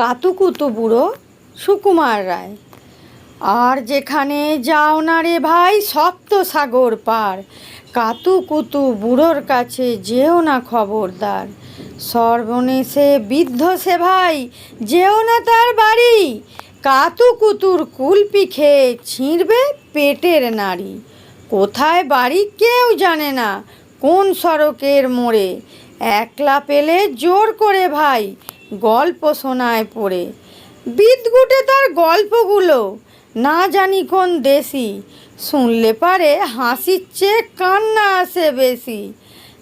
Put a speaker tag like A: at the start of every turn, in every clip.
A: কাতুকুতু বুড়ো সুকুমার রায়। আর যেখানে যাও না রে ভাই, সপ্ত সাগর পার। কাতুকুতু বুড়োর কাছে যেও না খবরদার। সর্বনেশে বৃদ্ধ সে ভাই, যেও না তার বাড়ি। কাতুকুতুর কুলপি খেয়ে ছিঁড়বে পেটের নাড়ি। কোথায় বাড়ি কেউ জানে না, কোন সড়কের মোড়ে। একলা পেলে জোর করে ভাই গল্প শোনায় পড়ে। বিদগুটে তার গল্পগুলো, না জানি কোন দেশি। শুনলে পারে হাসির চেয়ে কান্না আসে বেশি।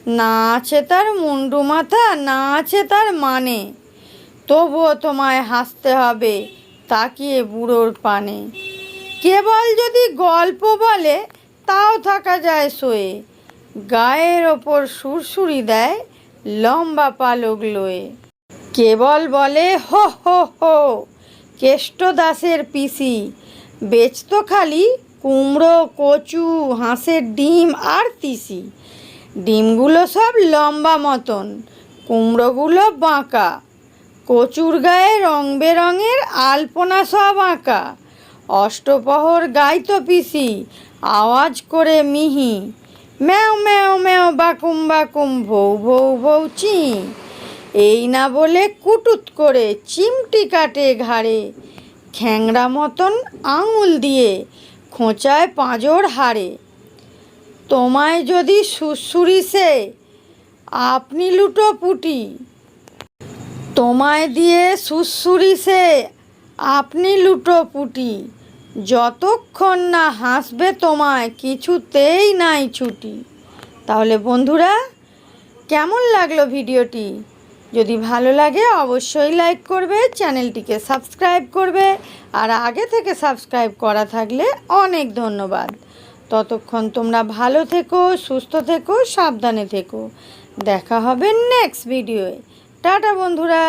A: না আছে তার মুন্ডু মাথা, না আছে তার মানে। তবুও তোমায় হাসতে হবে, তাকিয়ে বুড়োর পানে। কেবল যদি গল্প বলে, তাও থাকা যায় শোয়ে। গায়ের ওপর সুরসুরি দেয় লম্বা পালক লয়ে। কেবল বলে, হো হো হো, কেষ্ট দাসের পিসি বেচতো খালি কুমড়ো, কচু, হাঁসের ডিম আর তিসি। ডিমগুলো সব লম্বা মতন, কুমড়োগুলো বাঁকা, কচুর গায়ে রং বেরঙের আলপনা সব আঁকা। অষ্টপহর গাইতো পিসি, আওয়াজ করে মিহি, ম্যাও ম্যাও ম্যাও, বাকুম বাকুম, ভৌ ভৌ ভৌ, চি। এই না বলে কুটুত করে চিমটি কাটে ঘাড়ে। খ্যাংরা মতন আঙুল দিয়ে খোঁচায় পাঁজর হারে তোমায় যদি সুসুরি সে, আপনি লুটো পুটি। তোমায় দিয়ে সুসুরি সে, আপনি লুটো পুটি। যতক্ষণ না হাসবে তোমায়, কিছুতেই নাই ছুটি। তাহলে বন্ধুরা, কেমন লাগল ভিডিওটি? যদি ভালো লাগে, অবশ্যই লাইক করবে, চ্যানেলটিকে সাবস্ক্রাইব করবে, আর আগে থেকে সাবস্ক্রাইব করা থাকলে অনেক ধন্যবাদ। ততক্ষণ তোমরা ভালো থেকো, সুস্থ থেকো, সাবধানে থেকো। দেখা হবে নেক্সট ভিডিওয়ে টাটা বন্ধুরা।